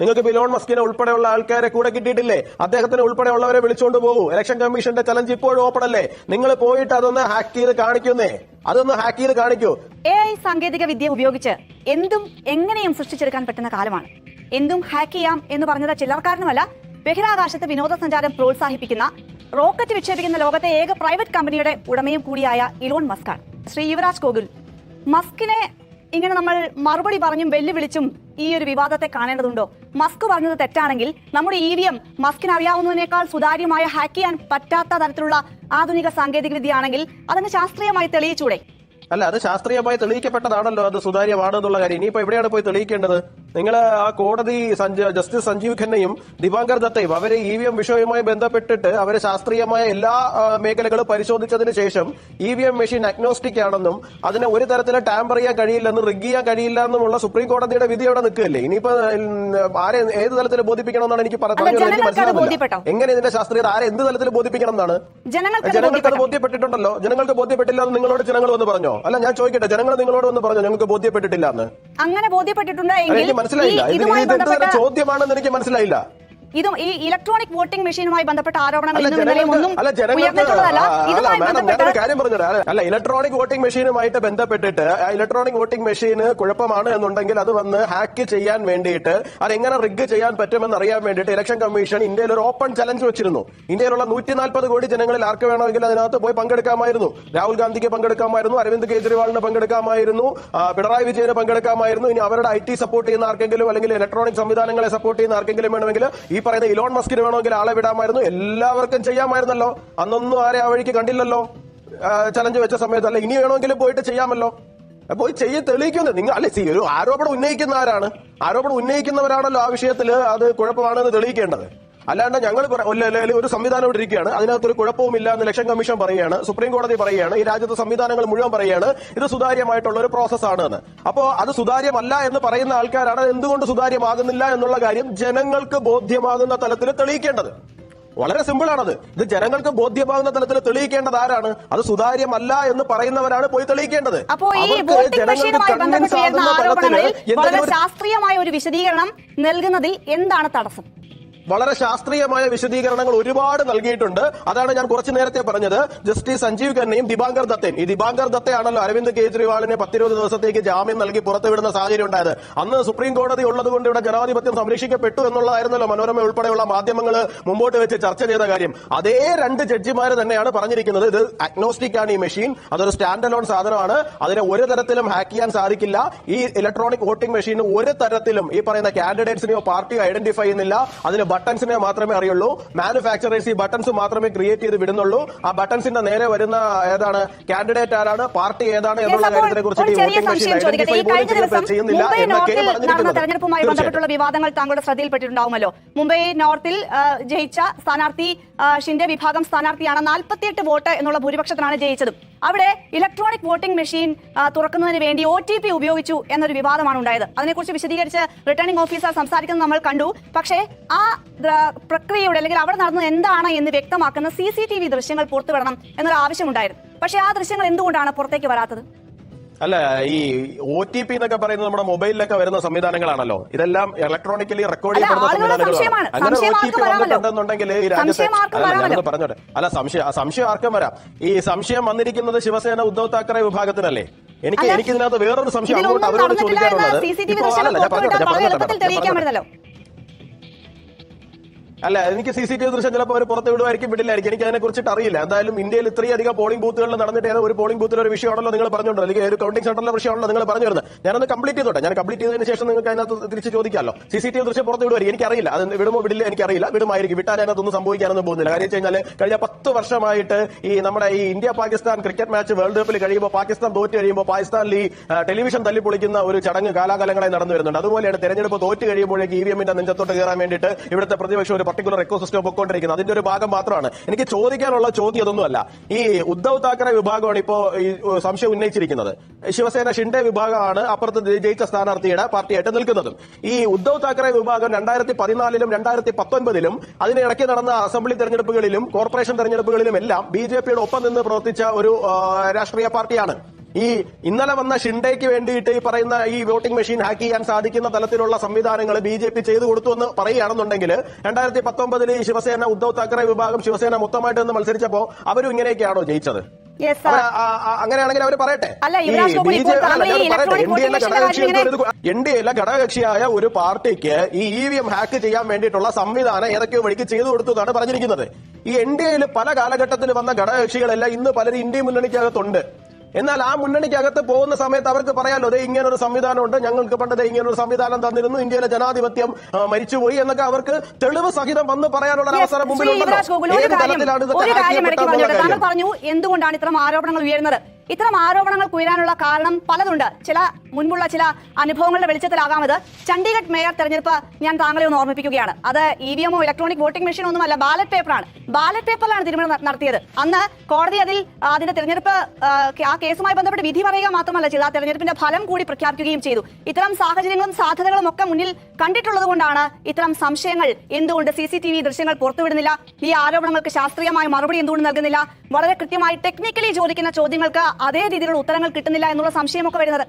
നിങ്ങൾക്ക് ബിലോൺ മസ്കിനെ ഉൾപ്പെടെയുള്ള ആൾക്കാരെ കൂടെ കിട്ടിയിട്ടില്ലേ? അദ്ദേഹത്തിന് ഉൾപ്പെടെയുള്ളവരെ വിളിച്ചുകൊണ്ട് പോകൂ. ഇലക്ഷൻ കമ്മീഷന്റെ ചലഞ്ച് ഇപ്പോഴും ഓപ്പൺ അല്ലേ? നിങ്ങൾ പോയിട്ട് അതൊന്ന് ഹാക്ക് ചെയ്ത് കാണിക്കുന്നേ. അതൊന്ന് ഹാക്ക് ചെയ്ത് കാണിക്കൂ. എ ഐ സാങ്കേതിക വിദ്യ ഉപയോഗിച്ച് എന്തും എങ്ങനെയും സൃഷ്ടിച്ചെടുക്കാൻ പറ്റുന്ന കാലമാണ്. എന്തും ഹാക്ക് ചെയ്യാം എന്ന് പറഞ്ഞത് ചില്ലറക്കാരനുമല്ല ബഹിരാകാശത്ത് വിനോദസഞ്ചാരം പ്രോത്സാഹിപ്പിക്കുന്ന റോക്കറ്റ് വിക്ഷേപിക്കുന്ന ലോകത്തെ ഏക പ്രൈവറ്റ് കമ്പനിയുടെ ഉടമയും കൂടിയായ ഇലോൺ മസ്കാണ്. ശ്രീ യുവരാജ് കോകുൽ മസ്കിനെ ഇങ്ങനെ നമ്മൾ മറുപടി പറഞ്ഞും വെല്ലുവിളിച്ചും ഈ ഒരു വിവാദത്തെ കാണേണ്ടതുണ്ടോ? മസ്ക് പറഞ്ഞത് തെറ്റാണെങ്കിൽ നമ്മുടെ ഇ വി എം മസ്കിന് അറിയാവുന്നതിനേക്കാൾ സുതാര്യമായ ഹാക്ക് ചെയ്യാൻ പറ്റാത്ത തരത്തിലുള്ള ആധുനിക സാങ്കേതിക വിദ്യയാണെങ്കിൽ അതിന് ശാസ്ത്രീയമായി തെളിയിച്ചൂടെ? അല്ല അത് ശാസ്ത്രീയമായി തെളിയിക്കപ്പെട്ടതാണല്ലോ അത് സുതാര്യമാണെന്നുള്ള കാര്യം. ഇനിയിപ്പോ എവിടെയാണ് പോയി തെളിയിക്കേണ്ടത്? നിങ്ങൾ ആ കോടതി ജസ്റ്റിസ് സഞ്ജീവ് ഖന്നയും ദിവാങ്കർ ദത്തയും അവരെ ഇ വി എം വിഷയവുമായി ബന്ധപ്പെട്ടിട്ട് അവരെ ശാസ്ത്രീയമായ എല്ലാ മേഖലകളും പരിശോധിച്ചതിന് ശേഷം E V M machine agnostic ആണെന്നും അതിനെ ഒരു തരത്തിലും ടാമ്പർ ചെയ്യാൻ കഴിയില്ലെന്നും റിഗ് ചെയ്യാൻ കഴിയില്ല എന്നുമുള്ള സുപ്രീം കോടതിയുടെ വിധി അവിടെ നിൽക്കുകയല്ലേ? ഇനിയിപ്പോ ആരെ ഏത് തലത്തിൽ ബോധിപ്പിക്കണമെന്നാണ് എനിക്ക് പറയുന്നത് മനസ്സിലാവുന്നില്ല. എങ്ങനെ ഇതിന്റെ ശാസ്ത്രീയത ആരെ എന്ത് തലത്തിൽ ബോധിപ്പിക്കണം എന്നാണ്? ജനങ്ങൾക്ക് അത് ബോധ്യപ്പെട്ടിട്ടുണ്ടല്ലോ. ജനങ്ങൾക്ക് ബോധ്യപ്പെട്ടില്ല എന്ന് നിങ്ങളോട് ജനങ്ങൾ വന്ന് പറഞ്ഞോ? അല്ല ഞാൻ ചോദിക്കട്ടെ ജനങ്ങൾ നിങ്ങളോട് വന്ന് പറഞ്ഞോ? ഞങ്ങൾക്ക് ബോധ്യപ്പെട്ടിട്ടില്ല എന്ന്. അങ്ങനെ ബോധ്യപ്പെട്ടിട്ടുണ്ട് എങ്കിൽ മനസ്സിലായില്ല. ചോദ്യമാണെന്ന് എനിക്ക് മനസ്സിലായില്ല. ഇതും ഈ ഇലക്ട്രോണിക് വോട്ടിംഗ് മെഷീനുമായി ബന്ധപ്പെട്ട ആരോപണം അല്ല ഒന്നും ഇലക്ട്രോണിക് വോട്ടിംഗ് മെഷീനുമായിട്ട് ബന്ധപ്പെട്ടിട്ട് ആ ഇലക്ട്രോണിക് വോട്ടിംഗ് മെഷീന് കുഴപ്പമാണ് എന്നുണ്ടെങ്കിൽ അത് വന്ന് ഹാക്ക് ചെയ്യാൻ വേണ്ടിയിട്ട് അത് എങ്ങനെ റിഗ് ചെയ്യാൻ പറ്റുമെന്ന് അറിയാൻ വേണ്ടിയിട്ട് ഇലക്ഷൻ കമ്മീഷൻ ഇന്ത്യയിൽ ഒരു ഓപ്പൺ ചലഞ്ച് വെച്ചിരുന്നു. ഇന്ത്യയിലുള്ള നൂറ്റി നാൽപ്പത് കോടി ജനങ്ങളിൽ ആർക്ക് വേണമെങ്കിൽ അതിനകത്ത് പോയി പങ്കെടുക്കാമായിരുന്നു. രാഹുൽ ഗാന്ധിക്ക് പങ്കെടുക്കാമായിരുന്നു അരവിന്ദ് കെജ്രിവാളിന് പങ്കെടുക്കാമായിരുന്നു പിണറായി വിജയന് പങ്കെടുക്കാമായിരുന്നു. ഇനി അവരുടെ ഐ ടി സപ്പോർട്ട് ചെയ്യുന്ന ആർക്കെങ്കിലും അല്ലെങ്കിൽ ഇലക്ട്രോണിക് സംവിധാനങ്ങളെ സപ്പോർട്ട് ചെയ്യുന്ന ആർക്കെങ്കിലും വേണമെങ്കിൽ ഈ പറയുന്ന ഇലോൺ മസ്കിന് വേണമെങ്കിൽ ആളെ വിടാമായിരുന്നു. എല്ലാവർക്കും ചെയ്യാമായിരുന്നല്ലോ. അന്നൊന്നും ആരെ ആ വഴിക്ക് കണ്ടില്ലല്ലോ. ചലഞ്ച് വെച്ച സമയത്തല്ല ഇനി വേണമെങ്കിലും പോയിട്ട് ചെയ്യാമല്ലോ. പോയി ചെയ്യ തെളിയിക്കുന്നത് നിങ്ങൾ അല്ലെ സി ഒരു ആരോപണം ഉന്നയിക്കുന്ന ആരാണ്? ആരോപണം ഉന്നയിക്കുന്നവരാണല്ലോ ആ വിഷയത്തിൽ അത് കുഴപ്പമാണെന്ന് തെളിയിക്കേണ്ടത്. അല്ലാണ്ട് ഞങ്ങൾ ഒരു- സംവിധാനം ഇവിടെ ഇരിക്കുകയാണ്. അതിനകത്തൊരു കുഴപ്പവുമില്ല എന്ന് ഇലക്ഷൻ കമ്മീഷൻ പറയുകയാണ്. സുപ്രീം കോടതി പറയുകയാണ്. ഈ രാജ്യത്തെ സംവിധാനങ്ങൾ മുഴുവൻ പറയുകയാണ്. ഇത് സുതാര്യമായിട്ടുള്ള ഒരു പ്രോസസ്സാണ് എന്ന് അപ്പോ അത് സുതാര്യമല്ല എന്ന് പറയുന്ന ആൾക്കാരാണ് എന്തുകൊണ്ട് സുതാര്യമാകുന്നില്ല എന്നുള്ള കാര്യം ജനങ്ങൾക്ക് ബോധ്യമാകുന്ന തലത്തിൽ തെളിയിക്കേണ്ടത്. വളരെ സിമ്പിൾ ആണത് ഇത് ജനങ്ങൾക്ക് ബോധ്യമാകുന്ന തലത്തിൽ തെളിയിക്കേണ്ടത് ആരാണ്? അത് സുതാര്യമല്ല എന്ന് പറയുന്നവരാണ് പോയി തെളിയിക്കേണ്ടത്. ശാസ്ത്രീയമായ ഒരു വിശദീകരണം നൽകുന്നതിൽ എന്താണ് തടസ്സം? വളരെ ശാസ്ത്രീയമായ വിശദീകരണങ്ങൾ ഒരുപാട് നൽകിയിട്ടുണ്ട്. അതാണ് ഞാൻ കുറച്ചു നേരത്തെ പറഞ്ഞത്. ജസ്റ്റിസ് സഞ്ജീവ് ഖന്നയും ദിബാങ്കർ ദത്തയും ഈ ദിബാങ്കർ ദത്തയാണല്ലോ അരവിന്ദ് കെജ്രിവാളിനെ പത്തിരുപത് ദിവസത്തേക്ക് ജാമ്യം നൽകി പുറത്തുവിടുന്ന സാഹചര്യം ഉണ്ടായത്. അന്ന് സുപ്രീം കോടതി ഉള്ളതുകൊണ്ട് ഇവിടെ ജനാധിപത്യം സംരക്ഷിക്കപ്പെട്ടു എന്നുള്ളതായിരുന്നല്ലോ മനോരമ ഉൾപ്പെടെയുള്ള മാധ്യമങ്ങൾ മുമ്പോട്ട് വെച്ച് ചർച്ച ചെയ്ത കാര്യം. അതേ രണ്ട് ജഡ്ജിമാർ തന്നെയാണ് പറഞ്ഞിരിക്കുന്നത്. ഇത് അഗ്നോസ്റ്റിക് ആണ് ഈ മെഷീൻ. അതൊരു സ്റ്റാൻഡ് അലോൺ സാധനമാണ്. അതിനെ ഒരു തരത്തിലും ഹാക്ക് ചെയ്യാൻ സാധിക്കില്ല. ഈ ഇലക്ട്രോണിക് വോട്ടിംഗ് മെഷീൻ ഒരു തരത്തിലും ഈ പറയുന്ന കാൻഡിഡേറ്റ്സിനെയോ പാർട്ടിയോ ഐഡന്റിഫൈ ചെയ്യുന്നില്ല. അതിന് ബട്ടൺസിനെ മാത്രമേ അറിയുള്ളൂ. മാനുഫാക്ചറേഴ്സ് ഈ ബട്ടൺസ് മാത്രമേ ക്രിയേറ്റ് ചെയ്ത് വിടുന്നുള്ളൂ. ആ ബട്ടൺസിന്റെ നേരെ വരുന്ന ഏതാണ്? കാൻഡിഡേറ്റ് ആരാണ്? പാർട്ടി ഏതാണ് എന്നുള്ള കാര്യത്തെ കാര്യത്തിനെ കുറിച്ച് നടന്ന തെരഞ്ഞെടുപ്പുമായി ബന്ധപ്പെട്ടുള്ള വിവാദങ്ങൾ താങ്കളുടെ ശ്രദ്ധയിൽപ്പെട്ടിട്ടുണ്ടാവുമല്ലോ മുംബൈ നോർത്തിൽ ജയിച്ച സ്ഥാനാർത്ഥി ഷിന്റെ ഷിൻഡെ വിഭാഗം സ്ഥാനാർത്ഥിയാണ് നാൽപ്പത്തിയെട്ട് വോട്ട് എന്നുള്ള ഭൂരിപക്ഷത്തിനാണ് ജയിച്ചത്. അവിടെ ഇലക്ട്രോണിക് വോട്ടിംഗ് മെഷീൻ തുറക്കുന്നതിന് വേണ്ടി ഒ ടി പി ഉപയോഗിച്ചു എന്നൊരു വിവാദമാണ് ഉണ്ടായത്. അതിനെക്കുറിച്ച് വിശദീകരിച്ച് റിട്ടേണിംഗ് ഓഫീസർ സംസാരിക്കുന്നത് നമ്മൾ കണ്ടു. പക്ഷേ ആ പ്രക്രിയയുടെ അല്ലെങ്കിൽ അവിടെ നടന്നത് എന്താണ് എന്ന് വ്യക്തമാക്കുന്ന സി സി ടി വി ദൃശ്യങ്ങൾ പുറത്തുവിടണം എന്നൊരു ആവശ്യമുണ്ടായിരുന്നു പക്ഷേ ആ ദൃശ്യങ്ങൾ എന്തുകൊണ്ടാണ് പുറത്തേക്ക് വരാത്തത്? അല്ല ഈ ഒ ടി പി എന്നൊക്കെ പറയുന്നത് നമ്മുടെ മൊബൈലിലൊക്കെ വരുന്ന സംവിധാനങ്ങളാണല്ലോ. ഇതെല്ലാം ഇലക്ട്രോണിക്കലി റെക്കോർഡ് ചെയ്യപ്പെടുന്ന. സംവിധാനങ്ങളാണ്. അങ്ങനെ ഒ ടി പി വന്നിട്ടുണ്ടെന്നുണ്ടെങ്കിൽ ഈ രാജ്യത്തെ അല്ല, പറഞ്ഞോട്ടെ. അല്ല സംശയം ആ സംശയം ആർക്കും വരാം. ഈ സംശയം വന്നിരിക്കുന്നത് ശിവസേന ഉദ്ധവ് താക്കറെ വിഭാഗത്തിനല്ലേ? എനിക്ക് എനിക്ക് ഇതിനകത്ത് വേറൊരു സംശയം അവരോട് ചോദിക്കാനുള്ളത് അല്ല എനിക്ക് സി സി ടി വി ദൃശ്യം ചിലപ്പോൾ അവർ പുറത്ത് വിടുമായിരിക്കും വിടില്ലായിരിക്കും. എനിക്ക് അതിനെ കുറിച്ചിട്ട് അറിയില്ല. എന്തായാലും ഇന്ത്യയിൽ ഇത്രയും അധികം പോളിംഗ് ബൂത്തുകളിൽ നടന്നിട്ട് ഏതോ ഒരു പോളിംഗ് ബൂത്തിൽ ഒരു വിഷയമാണല്ലോ നിങ്ങൾ പറഞ്ഞോണ്ടോ അല്ലെങ്കിൽ ഒരു കൗണ്ടിംഗ് സെന്ററിലെ വിഷയമാണല്ലോ നിങ്ങൾ പറഞ്ഞു വരുന്നത് ഞാനൊന്ന് കംപ്ലീറ്റ് ചെയ്തോട്ടെ. ഞാൻ കംപ്ലീറ്റ് ചെയ്തതിന് ശേഷം നിങ്ങൾക്ക് അതിനകത്ത് തിരിച്ച് ചോദിക്കാമല്ലോ. സി സി ടി വി ദൃശ്യം പുറത്ത് വിടുമായിരിക്കും. എനിക്കറിയില്ല. അത് വിടുമോ വിടില്ല എനിക്കറിയില്ല. വിടുമായിരിക്കും. വിട്ടാൽ അതിനകത്തൊന്നും സംഭവിക്കാനൊന്നും പോകുന്നില്ല. കാര്യം വെച്ച് കഴിഞ്ഞാൽ കഴിഞ്ഞ പത്ത് വർഷമായിട്ട് ഈ നമ്മുടെ ഈ India Pakistan cricket match world കപ്പിൽ കഴിയുമ്പോൾ പാകിസ്ഥാൻ തോറ്റ് കഴിയുമ്പോൾ പാകിസ്ഥാനിൽ ഈ ടെലിവിഷൻ തല്ലിപ്പൊളിക്കുന്ന ഒരു ചടങ്ങ് കാലാകാലങ്ങളായി നടന്നു വരുന്നുണ്ട്. അതുപോലെയാണ് തെരഞ്ഞെടുപ്പ് തോറ്റ് കഴിയുമ്പോഴേക്ക് ഇ വി എമ്മിന്റെ നെഞ്ചത്തോട്ട് കയറാൻ വേണ്ടിയിട്ട് ഇവിടുത്തെ പ്രതിപക്ഷം ഒരു പർട്ടിക്കുലർ എക്കോ സിസ്റ്റം പൊക്കോണ്ടിരിക്കുന്നത്. അതിന്റെ ഒരു ഭാഗം മാത്രമാണ്. എനിക്ക് ചോദിക്കാനുള്ള ചോദ്യം അതൊന്നുമല്ല. ഈ ഉദ്ധവ് താക്കറെ വിഭാഗമാണ് ഇപ്പോ ഈ സംശയം ഉന്നയിച്ചിരിക്കുന്നത്. ശിവസേന ഷിൻഡെ വിഭാഗമാണ് അപ്പുറത്ത് ജയിച്ച സ്ഥാനാർത്ഥിയുടെ പാർട്ടിയായിട്ട് നിൽക്കുന്നതും. ഈ ഉദ്ധവ് താക്കറെ വിഭാഗം രണ്ടായിരത്തി പതിനാലിലും രണ്ടായിരത്തി പത്തൊൻപതിലും അതിനിടയ്ക്ക് നടന്ന അസംബ്ലി തെരഞ്ഞെടുപ്പുകളിലും കോർപ്പറേഷൻ തെരഞ്ഞെടുപ്പുകളിലും എല്ലാം ബി ജെ പിയുടെ ഒപ്പം നിന്ന് പ്രവർത്തിച്ച ഒരു രാഷ്ട്രീയ പാർട്ടിയാണ്. ഈ ഇന്നലെ വന്ന ഷിൻഡേക്ക് വേണ്ടിയിട്ട് ഈ പറയുന്ന ഈ വോട്ടിംഗ് മെഷീൻ ഹാക്ക് ചെയ്യാൻ സാധിക്കുന്ന തലത്തിലുള്ള സംവിധാനങ്ങൾ ബി ജെ പി ചെയ്തു കൊടുത്തു എന്ന് പറയുകയാണെന്നുണ്ടെങ്കിൽ രണ്ടായിരത്തി പത്തൊമ്പതിൽ ഈ ശിവസേന ഉദ്ധവ് താക്കറെ വിഭാഗം ശിവസേന മൊത്തമായിട്ട് നിന്ന് മത്സരിച്ചപ്പോ അവരും ഇങ്ങനെയൊക്കെയാണോ ജയിച്ചത്? അങ്ങനെയാണെങ്കിൽ അവർ പറയട്ടെ. എൻ ഡി എയിലെ ഘടകകക്ഷിയായ ഒരു പാർട്ടിക്ക് ഈ ഇ വി എം ഹാക്ക് ചെയ്യാൻ വേണ്ടിയിട്ടുള്ള സംവിധാനം ഏതൊക്കെയോ വഴിക്ക് ചെയ്തു കൊടുത്തു എന്നാണ് പറഞ്ഞിരിക്കുന്നത്. ഈ എൻ ഡി എയിൽ പല കാലഘട്ടത്തിൽ വന്ന ഘടകകക്ഷികളെല്ലാം ഇന്ന് പലരും ഇന്ത്യ മുന്നണിക്കകത്തുണ്ട്. എന്നാൽ ആ മുന്നണിക്ക് മുന്നണിക്കകത്ത് പോകുന്ന സമയത്ത് അവർക്ക് പറയാലോ ദേ ഒരു സംവിധാനമുണ്ട് ഞങ്ങൾക്ക് പണ്ട് ദേ ഇങ്ങനെ ഒരു സംവിധാനം തന്നിരുന്നു ഇന്ത്യയിലെ ജനാധിപത്യം മരിച്ചുപോയി എന്നൊക്കെ അവർക്ക് തെളിവ് സഹിതം വന്ന് പറയാനുള്ള അവസരം മുമ്പിലുണ്ടല്ലോ. പറഞ്ഞു എന്തുകൊണ്ടാണ് ഇത്തരം ആരോപണങ്ങൾ ഉയരുന്നത്? ഇത്തരം ആരോപണങ്ങൾ ഉയരാനുള്ള കാരണം പലതുണ്ട്. ചില മുൻപുള്ള ചില അനുഭവങ്ങളുടെ വെളിച്ചത്തിലാകാം ഇത് ചണ്ഡീഗഡ് മേയർ തെരഞ്ഞെടുപ്പ് ഞാൻ താങ്കളെ ഒന്ന് ഓർമ്മിപ്പിക്കുകയാണ്. അത് ഇ വി എമ്മോ ഇലക്ട്രോണിക് വോട്ടിംഗ് മെഷീൻ ഒന്നുമല്ല ബാലറ്റ് പേപ്പറാണ്. ബാലറ്റ് പേപ്പറിലാണ് തീരുമാനം നടത്തിയത്. അന്ന് കോടതി അതിൽ അതിന്റെ തെരഞ്ഞെടുപ്പ് ആ കേസുമായി ബന്ധപ്പെട്ട് വിധി പറയുക മാത്രമല്ല ചെയ്ത് ആ തെരഞ്ഞെടുപ്പിന്റെ ഫലം കൂടി പ്രഖ്യാപിക്കുകയും ചെയ്തു. ഇത്തരം സാഹചര്യങ്ങളും സാധ്യതകളും ഒക്കെ മുന്നിൽ കണ്ടിട്ടുള്ളത് കൊണ്ടാണ് ഇത്തരം സംശയങ്ങൾ എന്തുകൊണ്ട് സി സി ടി വി ദൃശ്യങ്ങൾ പുറത്തുവിടുന്നില്ല? ഈ ആരോപണങ്ങൾക്ക് ശാസ്ത്രീയമായ മറുപടി എന്തുകൊണ്ട് നൽകുന്നില്ല? വളരെ കൃത്യമായി ടെക്നിക്കലി ചോദിക്കുന്ന ചോദ്യങ്ങൾക്ക് അതേ രീതിയിലുള്ള ഉത്തരങ്ങൾ കിട്ടുന്നില്ല എന്നുള്ള സംശയമൊക്കെ വരുന്നത്.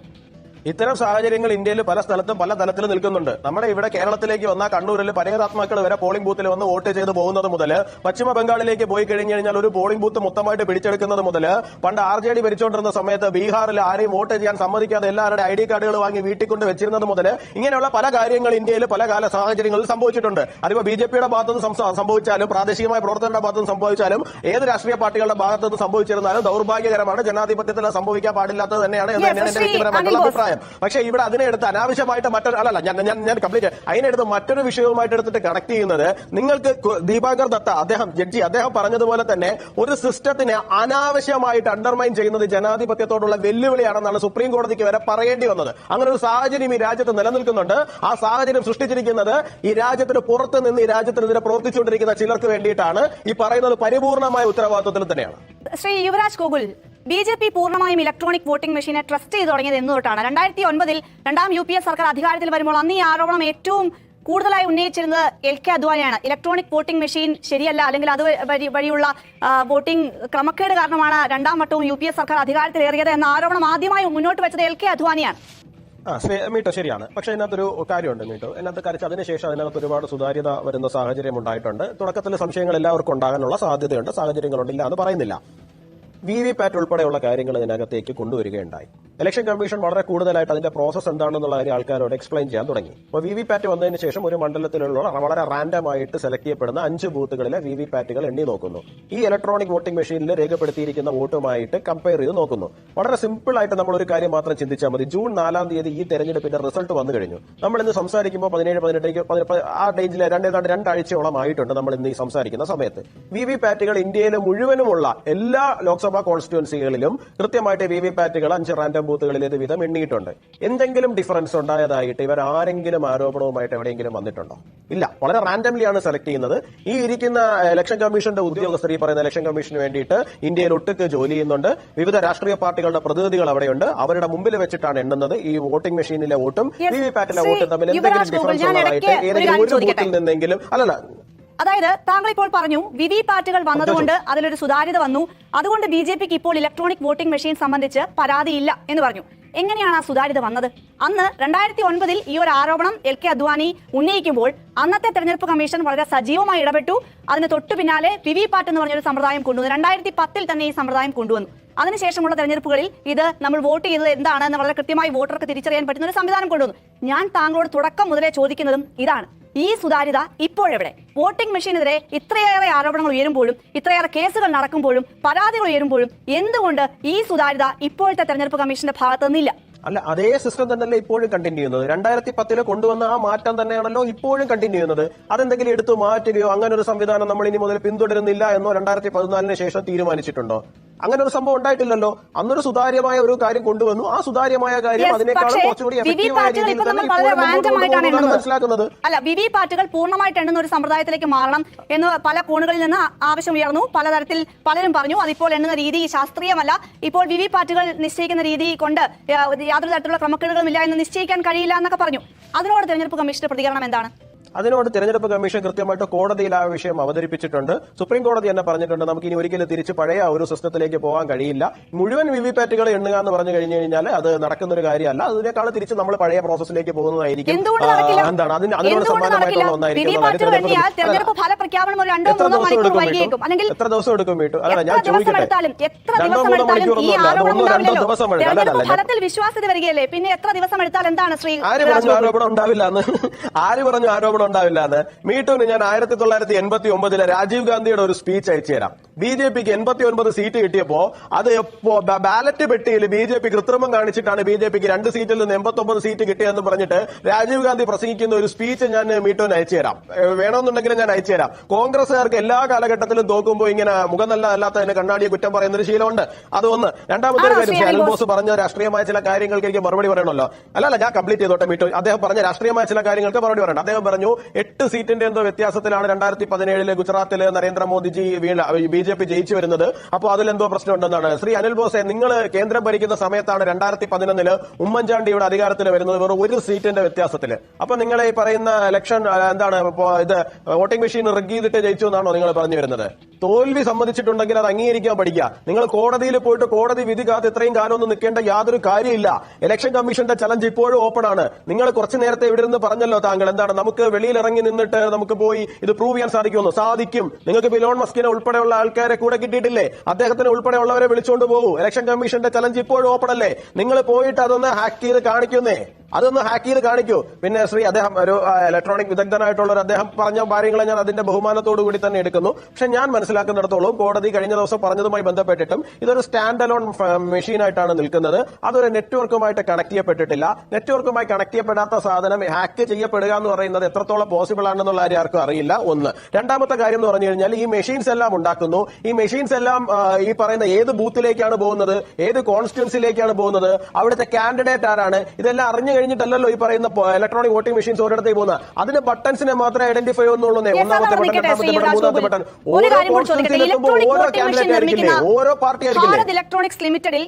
ഇത്തരം സാഹചര്യങ്ങൾ ഇന്ത്യയിൽ പല സ്ഥലത്തും പല തലത്തിൽ നിൽക്കുന്നുണ്ട്. നമ്മുടെ ഇവിടെ കേരളത്തിലേക്ക് വന്ന കണ്ണൂരിൽ പരിഹരാത്മാക്കൾ വരെ പോളിംഗ് ബൂത്തിൽ വന്ന് വോട്ട് ചെയ്ത് പോകുന്നത് മുതൽ പശ്ചിമ ബംഗാളിലേക്ക് പോയി കഴിഞ്ഞു കഴിഞ്ഞാൽ ഒരു പോളിംഗ് ബൂത്ത് മൊത്തമായിട്ട് പിടിച്ചെടുക്കുന്നത് മുതൽ പണ്ട് ആർ ജെ ഡി ഭരിച്ചുകൊണ്ടിരുന്ന സമയത്ത് ബീഹാറിൽ ആരെയും വോട്ട് ചെയ്യാൻ സമ്മതിക്കാതെ എല്ലാവരുടെ ഐ ഡി കാർഡുകൾ വാങ്ങി വീട്ടിൽ കൊണ്ട് വെച്ചിരുന്നത് മുതൽ ഇങ്ങനെയുള്ള പല കാര്യങ്ങൾ ഇന്ത്യയിൽ പല കാല സാഹചര്യങ്ങളിൽ സംഭവിച്ചിട്ടുണ്ട്. അതിപ്പോ ബി ജെ പിയുടെ ഭാഗത്തുനിന്ന് സംഭവിച്ചാലും പ്രാദേശികമായ പ്രവർത്തനങ്ങളുടെ ഭാഗത്തുനിന്ന് സംഭവിച്ചാലും ഏത് രാഷ്ട്രീയ പാർട്ടികളുടെ ഭാഗത്തുനിന്ന് സംഭവിച്ചിരുന്നാലും ദൗർഭാഗ്യകരമാണ് ജനാധിപത്യത്തിൽ സംഭവിക്കാൻ പാടില്ലാത്തത് തന്നെയാണ് എന്ന് തന്നെയാണ് എന്റെ വ്യക്തിപരമായിട്ടുള്ള അനിൽ പക്ഷേ ഇവിടെ അതിനെ എടുത്ത് അനാവശ്യമായിട്ട് മറ്റൊരു അല്ലല്ല ഞാൻ ഞാൻ ഞാൻ കംപ്ലീറ്റ് അതിനെടുത്ത് മറ്റൊരു വിഷയവുമായിട്ട് എടുത്തിട്ട് കണക്ട് ചെയ്യുന്നത് നിങ്ങൾക്ക് ദീപാകർ ദത്ത അദ്ദേഹം ജഡ്ജി അദ്ദേഹം പറഞ്ഞതുപോലെ തന്നെ ഒരു സിസ്റ്റത്തിനെ അനാവശ്യമായിട്ട് അണ്ടർമൈൻ ചെയ്യുന്നത് ജനാധിപത്യത്തോടുള്ള വെല്ലുവിളിയാണെന്നാണ് സുപ്രീം കോടതിക്ക് വരെ പറയേണ്ടി വന്നത്. അങ്ങനെ ഒരു സാഹചര്യം ഈ രാജ്യത്ത് നിലനിൽക്കുന്നുണ്ട്. ആ സാഹചര്യം സൃഷ്ടിച്ചിരിക്കുന്നത് ഈ രാജ്യത്തിന് പുറത്ത് നിന്ന് ഈ രാജ്യത്തിനെതിരെ പ്രവർത്തിച്ചുകൊണ്ടിരിക്കുന്ന ചിലർക്ക് വേണ്ടിയിട്ടാണ്. ഈ പറയുന്നത് പരിപൂർണമായ ഉത്തരവാദിത്വത്തിൽ തന്നെയാണ്. Shri Yuvraj Gokul B J P പൂർണമായും ഇലക്ട്രോണിക് വോട്ടിംഗ് മെഷീനെ ട്രസ്റ്റ് ചെയ്ത് തുടങ്ങിയത് എന്ന് തൊട്ടാണ്. രണ്ടായിരത്തി ഒൻപതിൽ രണ്ടാം യു പി എ സർക്കാർ അധികാരത്തിൽ വരുമ്പോൾ അന്ന് ഈ ആരോപണം ഏറ്റവും കൂടുതലായി ഉന്നയിച്ചിരുന്നത് എൽ കെ അദ്വാനിയാണ്. ഇലക്ട്രോണിക് വോട്ടിംഗ് മെഷീൻ ശരിയല്ല അല്ലെങ്കിൽ അത് വഴി- വഴിയുള്ള വോട്ടിംഗ് ക്രമക്കേട് കാരണമാണ് രണ്ടാം വട്ടവും യു പി എ സർക്കാർ അധികാരത്തിലേറിയത് എന്ന ആരോപണം ആദ്യമായി മുന്നോട്ട് വെച്ചത് എൽ കെ അദ്വാനിയാണ്. ആ മീട്ടോ ശരിയാണ്. പക്ഷേ ഇതിനകത്തൊരു കാര്യമുണ്ട് മീട്ടോ. ഇതിനകത്ത് കരച്ച് അതിനുശേഷം അതിനകത്ത് ഒരുപാട് സുതാര്യത വരുന്ന സാഹചര്യം ഉണ്ടായിട്ടുണ്ട്. തുടക്കത്തിൽ സംശയങ്ങൾ എല്ലാവർക്കും ഉണ്ടാകാനുള്ള സാധ്യതയുണ്ട്. സാഹചര്യങ്ങളുണ്ട്. ഇല്ല എന്ന് പറയുന്നില്ല. വി വി പാറ്റ് ഉൾപ്പെടെയുള്ള കാര്യങ്ങൾ ഇതിനകത്തേക്ക് കൊണ്ടുവരികയുണ്ടായി. ഇലക്ഷൻ കമ്മീഷൻ വളരെ കൂടുതലായിട്ട് അതിന്റെ പ്രോസസ് എന്താണെന്നുള്ള കാര്യം ആൾക്കാരോട് എക്സ്പ്ലെയിൻ ചെയ്യാൻ തുടങ്ങി. അപ്പോൾ വി വി പാറ്റ് വന്നതിന് ശേഷം ഒരു മണ്ഡലത്തിലുള്ള വളരെ റാൻഡം ആയിട്ട് സെലക്ട് ചെയ്യപ്പെടുന്ന അഞ്ച് ബൂത്തുകളിലെ വി വി പാറ്റുകൾ എണ്ണി നോക്കുന്നു. ഈ ഇലക്ട്രോണിക് വോട്ടിംഗ് മെഷീനിൽ രേഖപ്പെടുത്തിയിരിക്കുന്ന വോട്ടുമായിട്ട് കമ്പയർ ചെയ്ത് നോക്കുന്നു. വളരെ സിമ്പിൾ ആയിട്ട് നമ്മൾ ഒരു കാര്യം മാത്രം ചിന്തിച്ചാൽ മതി. ജൂൺ നാലാം തീയതി ഈ തെരഞ്ഞെടുപ്പിന്റെ റിസൾട്ട് വന്നു കഴിഞ്ഞു. നമ്മൾ ഇന്ന് സംസാരിക്കുമ്പോൾ പതിനേഴ് പതിനെട്ടേക്ക് പതിനെട്ട് ആ റേഞ്ചിലെ രണ്ടേതാണ്ട് രണ്ടാഴ്ചയോളം ആയിട്ടുണ്ട് നമ്മൾ ഇന്ന് ഈ സംസാരിക്കുന്ന സമയത്ത്. വി വി പാറ്റുകൾ ഇന്ത്യയിലെ മുഴുവനുമുള്ള എല്ലാ ലോക്സഭാ കോൺസ്റ്റിറ്റ്യുവൻസികളിലും കൃത്യമായിട്ട് വി വി പാറ്റുകൾ അഞ്ച് റാൻഡം ബൂത്തുകളിലേത് വിധം എണ്ണിയിട്ടുണ്ട്. എന്തെങ്കിലും ഡിഫറൻസ് ഉണ്ടായതായിട്ട് ഇവർ ആരെങ്കിലും ആരോപണവുമായിട്ട് എവിടെയെങ്കിലും വന്നിട്ടുണ്ടോ? ഇല്ല. വളരെ റാൻഡംലി ആണ് സെലക്ട് ചെയ്യുന്നത്. ഈ ഇരിക്കുന്ന ഇലക്ഷൻ കമ്മീഷന്റെ ഉദ്യോഗസ്ഥർ ഈ പറയുന്ന ഇലക്ഷൻ കമ്മീഷന് വേണ്ടിയിട്ട് ഇന്ത്യയിൽ ഒട്ടുക്ക് ജോലി ചെയ്യുന്നുണ്ട്. വിവിധ രാഷ്ട്രീയ പാർട്ടികളുടെ പ്രതിനിധികൾ അവിടെയുണ്ട്. അവരുടെ മുമ്പിൽ വെച്ചിട്ടാണ് എണ്ണുന്നത്. ഈ വോട്ടിംഗ് മെഷീനിലെ വോട്ടും വി വി പാറ്റിലെ വോട്ടും തമ്മിൽ എന്തെങ്കിലും ഡിഫറൻസ് ഉള്ളതായിട്ട് ഏതെങ്കിലും ഒരു? ബൂത്തിൽ നിന്നെങ്കിലും അല്ലല്ല. അതായത് താങ്കൾ ഇപ്പോൾ പറഞ്ഞു വിവി പാറ്റുകൾ വന്നതുകൊണ്ട് അതിലൊരു സുതാര്യത വന്നു. അതുകൊണ്ട് ബി ജെ പിക്ക് ഇപ്പോൾ ഇലക്ട്രോണിക് വോട്ടിംഗ് മെഷീൻ സംബന്ധിച്ച് പരാതിയില്ല എന്ന് പറഞ്ഞു. എങ്ങനെയാണ് ആ സുതാര്യത വന്നത്? അന്ന് രണ്ടായിരത്തി ഒൻപതിൽ ഈ ഒരു ആരോപണം എൽ കെ അദ്വാനി ഉന്നയിക്കുമ്പോൾ അന്നത്തെ തെരഞ്ഞെടുപ്പ് കമ്മീഷൻ വളരെ സജീവമായി ഇടപെട്ടു. അതിന് തൊട്ടു പിന്നാലെ വിവി പാറ്റ് എന്ന് പറഞ്ഞൊരു സമ്പ്രദായം കൊണ്ടുവന്നു. രണ്ടായിരത്തി പത്തിൽ തന്നെ ഈ സമ്പ്രദായം കൊണ്ടുവന്നു. അതിനുശേഷമുള്ള തെരഞ്ഞെടുപ്പുകളിൽ ഇത് നമ്മൾ വോട്ട് ചെയ്തത് എന്താണ് എന്ന് വളരെ കൃത്യമായി വോട്ടർക്ക് തിരിച്ചറിയാൻ പറ്റുന്ന ഒരു സംവിധാനം കൊണ്ടുവന്നു. ഞാൻ താങ്കളോട് തുടക്കം മുതലേ ചോദിക്കുന്നതും ഇതാണ്. ഈ സുതാര്യത ഇപ്പോഴെവിടെ? വോട്ടിംഗ് മെഷീനെതിരെ ഇത്രയേറെ ആരോപണങ്ങൾ ഉയരുമ്പോഴും ഇത്രയേറെ കേസുകൾ നടക്കുമ്പോഴും പരാതികൾ ഉയരുമ്പോഴും എന്തുകൊണ്ട് ഈ സുതാര്യത ഇപ്പോഴത്തെ തെരഞ്ഞെടുപ്പ് കമ്മീഷന്റെ ഭാഗത്തു നിന്നില്ല? അല്ല അതേ സിസ്റ്റം തന്നെയല്ലേ ഇപ്പോഴും കണ്ടിന്യൂ ചെയ്യുന്നത്. രണ്ടായിരത്തി പത്തിൽ കൊണ്ടുവന്ന ആ മാറ്റം തന്നെയാണല്ലോ ഇപ്പോഴും കണ്ടിന്യൂ ചെയ്യുന്നത്. അതെന്തെങ്കിലും എടുത്തു മാറ്റുകയോ അങ്ങനെ ഒരു സംവിധാനം നമ്മൾ ഇനി മുതൽ പിന്തുടരുന്നില്ല എന്നോ രണ്ടായിരത്തി പതിനാലിന് ശേഷം തീരുമാനിച്ചിട്ടുണ്ടോ? അങ്ങനെ ഒരു സംഭവം ഉണ്ടായിട്ടില്ലല്ലോ. അന്നൊരു സുതാര്യമായ ഒരു കാര്യം കൊണ്ടുവന്നു. ആ സുതാര്യമായ കാര്യം അതിനേക്കാൾ അതിനേക്കാളും കുറച്ചുകൂടി മനസ്സിലാക്കുന്നത്. അല്ല വിവി പാറ്റുകൾ പൂർണമായിട്ട് എണ്ണുന്ന ഒരു സമ്പ്രദായത്തിലേക്ക് മാറണം എന്ന് പല കോണുകളിൽ നിന്ന് ആവശ്യം ഉയർന്നു. പലതരത്തിൽ പലരും പറഞ്ഞു അതിപ്പോൾ എണ്ണുന്ന രീതി ശാസ്ത്രീയമല്ല. ഇപ്പോൾ വിവി പാറ്റുകൾ നിശ്ചയിക്കുന്ന രീതി കൊണ്ട് യാതൊരു തരത്തിലുള്ള ക്രമക്കേടുകളും ഇല്ല എന്ന് നിശ്ചയിക്കാൻ കഴിയില്ല എന്നൊക്കെ പറഞ്ഞു. അതിനോട് തെരഞ്ഞെടുപ്പ് കമ്മീഷന്റെ പ്രതികരണം എന്താണ്? അതിനോട് തെരഞ്ഞെടുപ്പ് കമ്മീഷൻ കൃത്യമായിട്ട് കോടതിയിൽ ആ വിഷയം അവതരിപ്പിച്ചിട്ടുണ്ട്. സുപ്രീം കോടതി തന്നെ പറഞ്ഞിട്ടുണ്ട് നമുക്ക് ഇനി ഒരിക്കലും തിരിച്ച് പഴയ ഒരു സിസ്റ്റത്തിലേക്ക് പോകാൻ കഴിയില്ല. മുഴുവൻ വിവിപാറ്റുകൾ എണ്ണുക എന്ന് പറഞ്ഞു കഴിഞ്ഞു കഴിഞ്ഞാൽ അത് നടക്കുന്ന ഒരു കാര്യമല്ല. അതിനേക്കാൾ തിരിച്ച് നമ്മൾ പഴയ പ്രോസസ്സിലേക്ക് പോകുന്നതായിരിക്കും. എന്താണ്? അതിന് അതിനോട് സമാനമായിട്ടുള്ള ഒന്നായിരിക്കും എത്ര ദിവസം എടുക്കും വീട്ടു? അല്ലെങ്കിൽ എത്ര ദിവസം എടുക്കും വീട്ടു? അല്ല ഞാൻ ചോദിക്കട്ടെ. രണ്ടോ മൂന്നോ മണിക്കൂറൊന്നും അല്ല അത് ഒന്നോ രണ്ടോ ദിവസം എടുക്കും അല്ല ഫലത്തിൽ വിശ്വാസ്യത വരികയല്ലേ? പിന്നെ എത്ര ദിവസം എടുത്താൽ എന്താണ് ശ്രീ ആര് പറഞ്ഞു ആരോപണം ഉണ്ടാവില്ല എന്ന്? ആര് പറഞ്ഞു ആരോപണം ഉണ്ടാവില്ല എന്ന്. മീട്ടുവിന് ഞാൻ ആയിരത്തി തൊള്ളായിരത്തി എൺപത്തി ഒമ്പതിലെ രാജീവ് ഗാന്ധിയുടെ ഒരു സ്പീച്ച് അയച്ചു തരാം. ബി ജെ പിക്ക് എൺപത്തി ഒൻപത് സീറ്റ് കിട്ടിയപ്പോ അത് ബാലറ്റ് പെട്ടിയിൽ ബി ജെ പി കൃത്രിമം കാണിച്ചിട്ടാണ് ബി ജെ പിക്ക് രണ്ട് സീറ്റിൽ നിന്ന് എൺപത്തി ഒമ്പത് സീറ്റ് കിട്ടിയെന്ന് പറഞ്ഞിട്ട് രാജീവ് ഗാന്ധി പ്രസംഗിക്കുന്ന ഒരു സ്പീച്ച് ഞാൻ മീറ്റോന് അയച്ചു തരാം. വേണമെന്നുണ്ടെങ്കിലും വേണമെന്നുണ്ടെങ്കിൽ ഞാൻ അയച്ചു തരാം. കോൺഗ്രസ്സുകാർക്ക് എല്ലാ കാലഘട്ടത്തിലും തോക്കുമ്പോൾ ഇങ്ങനെ മുഖം നല്ല അല്ലാത്തതിന് കണ്ണാടിയെ കുറ്റം പറയുന്ന ഒരു ശീലമുണ്ട്. അത് ഒന്ന്. രണ്ടാമത്തെ കാര്യം അനിൽ ബോസ്. പറഞ്ഞ രാഷ്ട്രീയമായ ചില കാര്യങ്ങൾക്ക് എനിക്ക് മറുപടി പറയണല്ലോ അല്ല അല്ല ഞാൻ കംപ്ലീറ്റ് ചെയ്തോട്ടെ മീറ്റോ അദ്ദേഹം പറഞ്ഞ രാഷ്ട്രീയമായ ചില കാര്യങ്ങൾക്ക് മറുപടി പറയണം. അദ്ദേഹം പറഞ്ഞു എട്ട് സീറ്റിന്റെ എന്തോ വ്യത്യാസത്തിലാണ് രണ്ടായിരത്തി പതിനേഴിൽ ഗുജറാത്തിൽ നരേന്ദ്രമോദിജി ബി ജെ പി ജയിച്ചു വരുന്നത്. അപ്പോൾ അതിലെന്തോ പ്രശ്നമുണ്ടെന്നാണ്. ശ്രീ അനിൽ ബോസെ നിങ്ങൾ കേന്ദ്രം ഭരിക്കുന്ന സമയത്താണ് രണ്ടായിരത്തി പതിനൊന്നിൽ ഉമ്മൻചാണ്ടിയുടെ അധികാരത്തിൽ വരുന്നത് വെറും ഒരു സീറ്റിന്റെ വ്യത്യാസത്തിൽ അപ്പൊ നിങ്ങൾ ഈ പറയുന്ന ഇലക്ഷൻ എന്താണ് ഇത് വോട്ടിംഗ് മെഷീൻ റിഗ് ചെയ്തിട്ട് ജയിച്ചു എന്നാണോ നിങ്ങൾ പറഞ്ഞു വരുന്നത്? തോൽവി സംബന്ധിച്ചിട്ടുണ്ടെങ്കിൽ അത് അംഗീകരിക്കാൻ പഠിക്കുക. നിങ്ങൾ കോടതിയിൽ പോയിട്ട് കോടതി വിധി കാത്ത് ഇത്രയും കാലമൊന്നും നിൽക്കേണ്ട യാതൊരു കാര്യമില്ല. ഇലക്ഷൻ കമ്മീഷന്റെ ചലഞ്ച് ഇപ്പോഴും ഓപ്പൺ ആണ്. നിങ്ങൾ കുറച്ച് നേരത്തെ ഇവിടെ നിന്ന് പറഞ്ഞല്ലോ താങ്കൾ. എന്താണ്? നമുക്ക് വെളിയിൽ ഇറങ്ങി നിന്നിട്ട് നമുക്ക് പോയി ഇത് പ്രൂവ് ചെയ്യാൻ സാധിക്കുമെന്ന്? സാധിക്കും. നിങ്ങൾക്ക് ബിലോൺ മസ്കിനെ ഉൾപ്പെടെയുള്ള ആൾക്കാരെ കൂടെ കിട്ടിയിട്ടില്ലേ? അദ്ദേഹത്തിന് ഉൾപ്പെടെയുള്ളവരെ വിളിച്ചുകൊണ്ട് പോകൂ. ഇലക്ഷൻ കമ്മീഷന്റെ ചലഞ്ച് ഇപ്പോഴും ഓപ്പൺ അല്ലേ? നിങ്ങൾ പോയിട്ട് അതൊന്ന് ഹാക്ക് ചെയ്ത് കാണിക്കുന്നേ. അതൊന്ന് ഹാക്ക് ചെയ്ത് കാണിക്കൂ. പിന്നെ ശ്രീ അദ്ദേഹം ഒരു ഇലക്ട്രോണിക് വിദഗ്ധനായിട്ടുള്ള ഒരു അദ്ദേഹം പറഞ്ഞ കാര്യങ്ങളെ ഞാൻ അതിന്റെ ബഹുമാനത്തോടു കൂടി തന്നെ എടുക്കുന്നു. പക്ഷെ ഞാൻ മനസ്സിലാക്കുന്നിടത്തോളം കോടതി കഴിഞ്ഞ ദിവസം പറഞ്ഞതുമായി ബന്ധപ്പെട്ടിട്ടും ഇതൊരു സ്റ്റാൻഡ് അലോൺ മെഷീനായിട്ടാണ് നിൽക്കുന്നത്. അതൊരു നെറ്റ്വർക്കുമായിട്ട് കണക്ട് ചെയ്യപ്പെട്ടിട്ടില്ല. നെറ്റ്വർക്കുമായി കണക്ട് ചെയ്യപ്പെടാത്ത സാധനം ഹാക്ക് ചെയ്യപ്പെടുക എന്ന് പറയുന്നത് എത്രത്തോളം പോസിബിൾ ആണെന്നുള്ള കാര്യം ആർക്കും അറിയില്ല. ഒന്ന്. രണ്ടാമത്തെ കാര്യം എന്ന് പറഞ്ഞു കഴിഞ്ഞാൽ ഈ മെഷീൻസ് എല്ലാം ഉണ്ടാക്കുന്നു. ഈ മെഷീൻസ് എല്ലാം ഈ പറയുന്ന ഏത് ബൂത്തിലേക്കാണ് പോകുന്നത്? ഏത് കോൺസ്റ്റിറ്റ്യൻസിലേക്കാണ് പോകുന്നത്? അവിടുത്തെ കാൻഡിഡേറ്റ് ആരാണ്? ഇതെല്ലാം അറിഞ്ഞു കഴിഞ്ഞിട്ടല്ലല്ലോ ഈ പറയുന്ന ഇലക്ട്രോണിക് വോട്ടിംഗ് മെഷീൻസ് ഒരിടത്തേക്ക് പോകുന്നത്. അതിന് ബട്ടൺസിനെ മാത്രമേ ഐഡന്റിഫൈ ഒന്നുള്ളൂ ഒന്നാമത്തെ ബട്ടൺ രണ്ടാമത്തെ ബട്ടൺ മൂന്നാമത്തെ ബട്ടൺ ഓരോ കൂടി ചോദിക്കട്ടെ ഇലക്ട്രോണിക് വോട്ടിംഗ് മെഷീൻ നിർമ്മിക്കുന്ന ഭാരത് ഇലക്ട്രോണിക്സ് ലിമിറ്റഡിൽ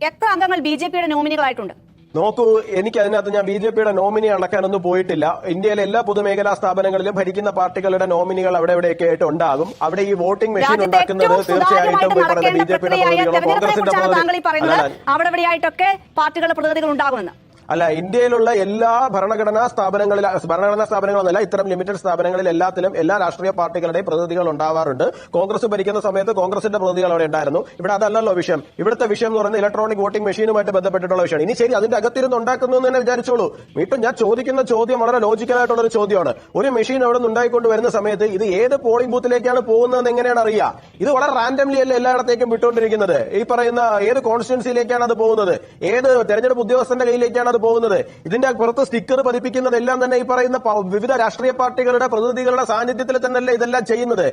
എത്ര അംഗങ്ങൾ ബി ജെ പിയുടെ നോമിനികളായിട്ടുണ്ട് നോക്കൂ എനിക്ക് അതിനകത്ത് ഞാൻ ബി ജെ പിയുടെ നോമിനി അടക്കാനൊന്നും പോയിട്ടില്ല. ഇന്ത്യയിലെ എല്ലാ പൊതുമേഖലാ സ്ഥാപനങ്ങളിലും ഭരിക്കുന്ന പാർട്ടികളുടെ നോമിനികൾ അവിടെ എവിടെയൊക്കെ ആയിട്ട് ഉണ്ടാകും. അവിടെ ഈ വോട്ടിംഗ് മെഷീൻ ഉണ്ടാക്കുന്നത് തീർച്ചയായിട്ടും ബി ജെ പിയുടെ പ്രതിനിധികളോ കോൺഗ്രസിന്റെ പ്രതിനിധികളോ അവിടെ ഇവിടെയായിട്ടൊക്കെ പാർട്ടികളുടെ പ്രതിനിധികൾ ഉണ്ടാകുമെന്ന്. അല്ല ഇന്ത്യയിലുള്ള എല്ലാ ഭരണഘടനാ സ്ഥാപനങ്ങളിൽ ഭരണഘടനാ സ്ഥാപനങ്ങളൊന്നല്ല ഇത്തരം ലിമിറ്റഡ് സ്ഥാപനങ്ങളിൽ എല്ലാത്തിലും എല്ലാ രാഷ്ട്രീയ പാർട്ടികളുടെയും പ്രതിനിധികൾ ഉണ്ടാവാറുണ്ട്. കോൺഗ്രസ് ഭരിക്കുന്ന സമയത്ത് കോൺഗ്രസിന്റെ പ്രതിനിധികൾ അവിടെ ഉണ്ടായിരുന്നു. ഇവിടെ അതല്ലല്ലോ വിഷയം. ഇവിടുത്തെ വിഷയം എന്ന് പറയുന്നത് ഇലക്ട്രോണിക് വോട്ടിംഗ് മെഷീനുമായിട്ട് ബന്ധപ്പെട്ടിട്ടുള്ള വിഷയമാണ്. ഇനി ശരി അതിന്റെ അകത്തിരുന്ന് ഉണ്ടാക്കുന്നു എന്ന് തന്നെ വിചാരിച്ചോളൂ. വീട്ടും ഞാൻ ചോദിക്കുന്ന ചോദ്യം വളരെ ലോജിക്കലായിട്ടുള്ള ഒരു ചോദ്യമാണ്. ഒരു മെഷീൻ അവിടെ നിന്ന് ഉണ്ടായിക്കൊണ്ട് വരുന്ന സമയത്ത് ഇത് ഏത് പോളിംഗ് ബൂത്തിലേക്കാണ് പോകുന്നതെന്ന് എങ്ങനെയാണ് അറിയുക ഇത് വളരെ റാൻഡംലി അല്ല എല്ലായിടത്തേക്കും വിട്ടുകൊണ്ടിരിക്കുന്നത്? ഈ പറയുന്ന ഏത് കോൺസ്റ്റിറ്റ്യൻസിയിലേക്കാണ് അത് പോകുന്നത്? ഏത് തെരഞ്ഞെടുപ്പ് ഉദ്യോഗസ്ഥന്റെ കയ്യിലേക്കാണ് അത് പോകുന്നത്. ഇതിന്റെ പുറത്ത് സ്റ്റിക്കർ പതിപ്പിക്കുന്നതെല്ലാം തന്നെ ഈ പറയുന്ന വിവിധ രാഷ്ട്രീയ പാർട്ടികളുടെ പ്രതിനിധികളുടെ സാന്നിധ്യത്തിൽ തന്നെയല്ലേ ഇതെല്ലാം ചെയ്യുന്നത്.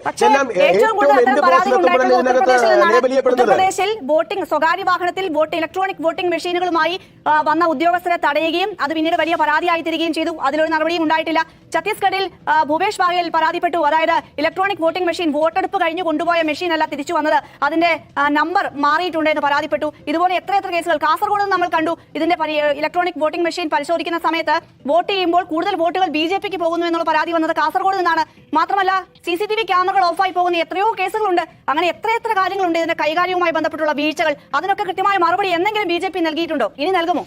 ഉത്തർപ്രദേശിൽ വോട്ടിംഗ് സ്വകാര്യ വാഹനത്തിൽ വോട്ട് ഇലക്ട്രോണിക് വോട്ടിംഗ് മെഷീനുകളുമായി വന്ന ഉദ്യോഗസ്ഥരെ തടയുകയും അത് പിന്നീട് വലിയ പരാതിയായി തീരുകയും ചെയ്തു. അതിലൊരു നടപടിയും ഉണ്ടായിട്ടില്ല. ഛത്തീസ്ഗഡിൽ ഭൂപേഷ് ബാഗേൽ പരാതിപ്പെട്ടു. അതായത് ഇലക്ട്രോണിക് വോട്ടിംഗ് മെഷീൻ വോട്ടെടുപ്പ് കഴിഞ്ഞു കൊണ്ടുപോയ മെഷീൻ അല്ല തിരിച്ചു വന്നത്. അതിന്റെ നമ്പർ മാറിയിട്ടുണ്ട് എന്ന് പരാതിപ്പെട്ടു. ഇതുപോലെ എത്ര എത്ര കേസുകൾ? കാസർഗോഡ് നമ്മൾ കണ്ടു. ഇതിന്റെ പരി- ഇലക്ട്രോണിക് വോട്ടിംഗ് മെഷീൻ പരിശോധിക്കുന്ന സമയത്ത് വോട്ട് ചെയ്യുമ്പോൾ കൂടുതൽ വോട്ടുകൾ ബി ജെ പിക്ക് പോകുന്നു എന്നുള്ള പരാതി വന്നത് കാസർഗോഡ് നിന്നാണ്. മാത്രമല്ല സി സി ടി വി ക്യാമറകൾ ഓഫായി പോകുന്ന എത്രയോ കേസുകളുണ്ട്. അങ്ങനെ എത്ര എത്ര കാര്യങ്ങളുണ്ട് ഇതിന്റെ കൈകാര്യവുമായി ബന്ധപ്പെട്ടുള്ള വീഴ്ചകൾ. അതിനൊക്കെ കൃത്യമായ മറുപടി എന്തെങ്കിലും ബി ജെ പി നൽകിയിട്ടുണ്ടോ? ഇനി നൽകുമോ?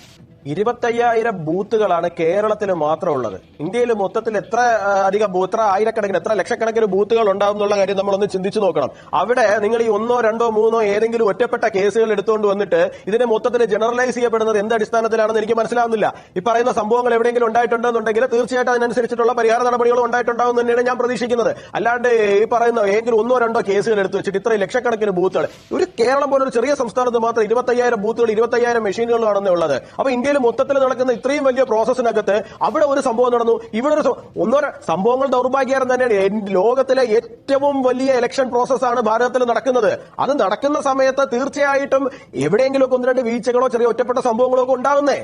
ഇരുപത്തയ്യായിരം ബൂത്തുകളാണ് കേരളത്തിൽ മാത്രമുള്ളത്. ഇന്ത്യയിൽ മൊത്തത്തിൽ എത്ര അധികം ബൂത്ത് ആയിരക്കണക്കിന് എത്ര ലക്ഷക്കണക്കിന് ബൂത്തുകൾ ഉണ്ടാവും എന്നുള്ള കാര്യം നമ്മളൊന്ന് ചിന്തിച്ചു നോക്കണം. അവിടെ നിങ്ങൾ ഈ ഒന്നോ രണ്ടോ മൂന്നോ ഏതെങ്കിലും ഒറ്റപ്പെട്ട കേസുകൾ എടുത്തുകൊണ്ട് വന്നിട്ട് ഇതിനെ മൊത്തത്തിൽ ജനറലൈസ് ചെയ്യപ്പെടുന്നത് എന്ത് അടിസ്ഥാനത്തിലാണെന്ന് എനിക്ക് മനസ്സിലാവുന്നില്ല. ഈ പറയുന്ന സംഭവങ്ങൾ എവിടെയെങ്കിലും ഉണ്ടായിട്ടുണ്ടെന്നുണ്ടെങ്കിൽ തീർച്ചയായിട്ടും അതിനനുസരിച്ചിട്ടുള്ള പരിഹാര നടപടികൾ ഉണ്ടായിട്ടുണ്ടാവും തന്നെയാണ് ഞാൻ പ്രതീക്ഷിക്കുന്നത്. അല്ലാണ്ട് ഈ പറയുന്ന ഏതെങ്കിലും ഒന്നോ രണ്ടോ കേസുകൾ എടുത്തു വെച്ചിട്ട് ഇത്രയും ലക്ഷക്കണക്കിന് ബൂത്തുകൾ. ഒരു കേരളം ഒരു ചെറിയ സംസ്ഥാനത്ത് മാത്രം ഇരുപത്തയ്യായിരം ബൂത്തുകൾ ഇരുപത്തയ്യായിരം മെഷീനുകളാണെന്നുള്ളത് അപ്പൊ അപ്പൊ ഇന്ത്യയിൽ മൊത്തത്തിൽ നടക്കുന്ന ഇത്രയും വലിയ പ്രോസസ്സിനകത്ത് അവിടെ ഒരു സംഭവം നടന്നു. ഇവിടെ ഒരു ഒന്നോ സംഭവങ്ങൾ ദൗർഭാഗ്യകരം തന്നെയാണ്. ലോകത്തിലെ ഏറ്റവും വലിയ ഇലക്ഷൻ പ്രോസസ്സാണ് ഭാരതത്തിൽ നടക്കുന്നത്. അത് നടക്കുന്ന സമയത്ത് തീർച്ചയായിട്ടും എവിടെയെങ്കിലും ഒന്ന് രണ്ട് വീഴ്ചകളോ ചെറിയ ഒറ്റപ്പെട്ട സംഭവങ്ങളോ ഒക്കെ ഉണ്ടാകുന്നേ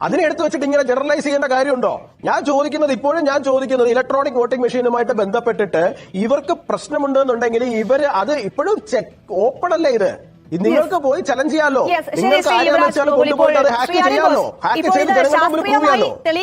അതിനെ എടുത്തു വെച്ചിട്ട് ഇങ്ങനെ ജനറലൈസ് ചെയ്യേണ്ട കാര്യമുണ്ടോ? ഞാൻ ചോദിക്കുന്നത് ഇപ്പോഴും ഞാൻ ചോദിക്കുന്നത് ഇലക്ട്രോണിക് വോട്ടിംഗ് മെഷീനുമായിട്ട് ബന്ധപ്പെട്ടിട്ട് ഇവർക്ക് പ്രശ്നമുണ്ടെന്നുണ്ടെങ്കിൽ ഇവർ അത് ഇപ്പോഴും ഓപ്പൺ അല്ലേ ഇത്? നിങ്ങൾക്ക് പോയി ചലഞ്ച് ചെയ്യാലോ നിങ്ങൾക്ക് ആരെയാണെന്ന് വെച്ചാൽ. കൊണ്ടുപോയിട്ട് അത് ഹാക്ക് ചെയ്യാലോ ഹാക്ക് ചെയ്ത് ജനങ്ങളുടെ മുമ്പിൽ പ്രൂവ് ചെയ്യാലോ